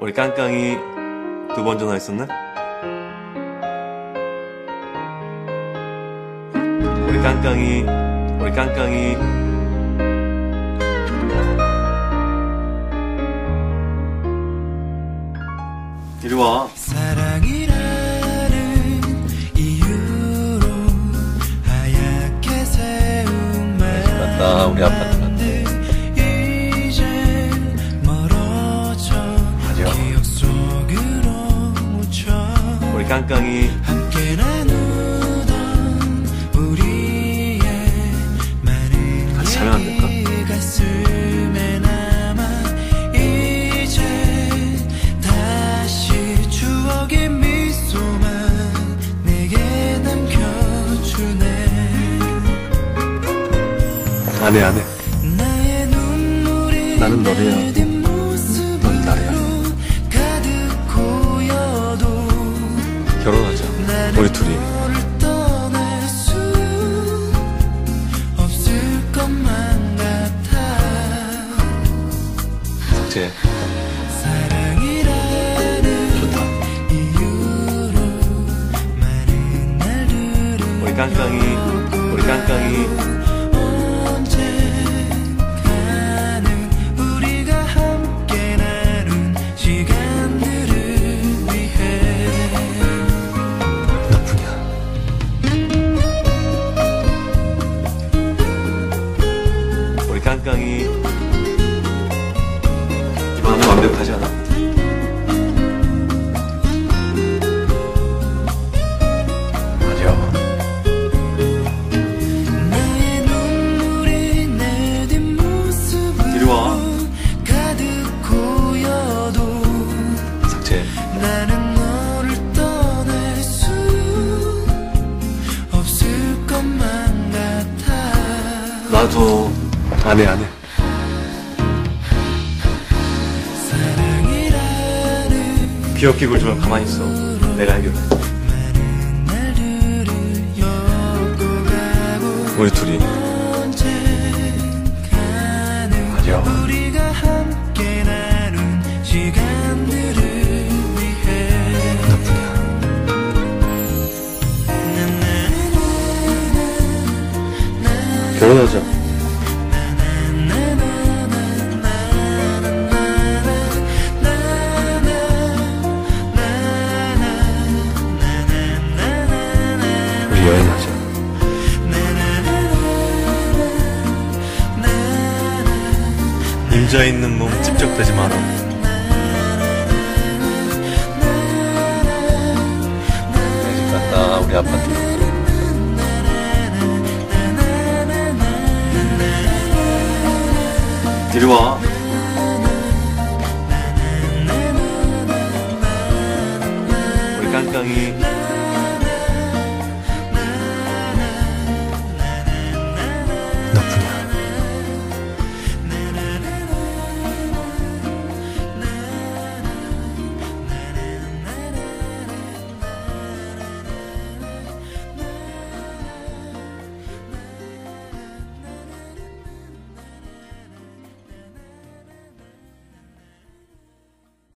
우리 깡깡이 두 번 전화했었나? 우리 깡깡이, 우리 깡깡이. 이리 와. 깡깡이. 함께 나누던 우리의 많은 같이 자면 안 될까? 얘기 가슴에 남아 이제 다시 추억의 미소만 내게 남겨주네 안 해, 안 해. 나의 눈물이 나는 너래야. 우리 둘이. 삭제. 좋다. 우리 깡깡이, 우리 깡깡이. 깡깡이. 이 마음은 완벽하지 않아. 나도 안 해, 안 해. 사랑이라는 귀엽게 굴지만 가만히 있어. 내가 해결해. 우리 둘이. 시간들을 위해 결혼하자. 앉아있는 몸 찝적대지 마라 내집 갔다 우리 아파트 이리 와. 우리 깡깡이. 높은